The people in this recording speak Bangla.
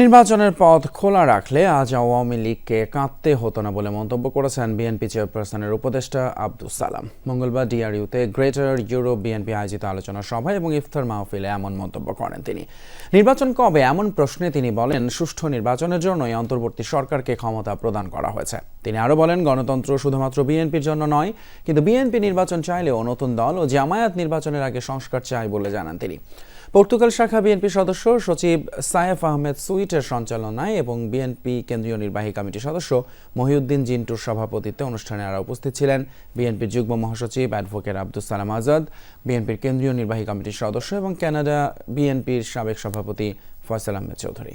নির্বাচনের পথ খোলা রাখলে আজ আওয়ামী লীগকে কাঁদতে হতো না বলে মন্তব্য করেছেন বিএনপি চেয়ারপারসনের উপদেষ্টা আব্দুল সালাম। মঙ্গলবার ডিআরইউতে গ্রেটার ইউরোপ বিএনপি আয়োজিত আলোচনা সভায় এবং ইফতার মাহফিলে এমন মন্তব্য করেন তিনি। নির্বাচন কবে? এমন প্রশ্নে তিনি বলেন, সুষ্ঠু নির্বাচনের জন্যই অন্তর্বর্তী সরকারকে ক্ষমতা প্রদান করা হয়েছে। তিনি আরও বলেন, গণতন্ত্র শুধুমাত্র বিএনপির জন্য নয়, কিন্তু বিএনপি নির্বাচন চাইলেও নতুন দল ও জামায়াত নির্বাচনের আগে সংস্কার চায় বলে জানান তিনি। পর্তুগাল শাখা বিএনপি সদস্য সচিব সায়েফ আহমেদ সুইটের সঞ্চালনায় এবং বিএনপি কেন্দ্রীয় নির্বাহী কমিটির সদস্য মহিউদ্দিন জিন্টুর সভাপতিত্বে অনুষ্ঠানে আরও উপস্থিত ছিলেন। বিএনপির যুগ্ম মহাসচিব অ্যাডভোকেট আব্দুল সালাম আজাদ, বিএনপির কেন্দ্রীয় নির্বাহী কমিটির সদস্য এবং কানাডা বিএনপির সাবেক সভাপতি ফয়সাল আহমেদ চৌধুরী।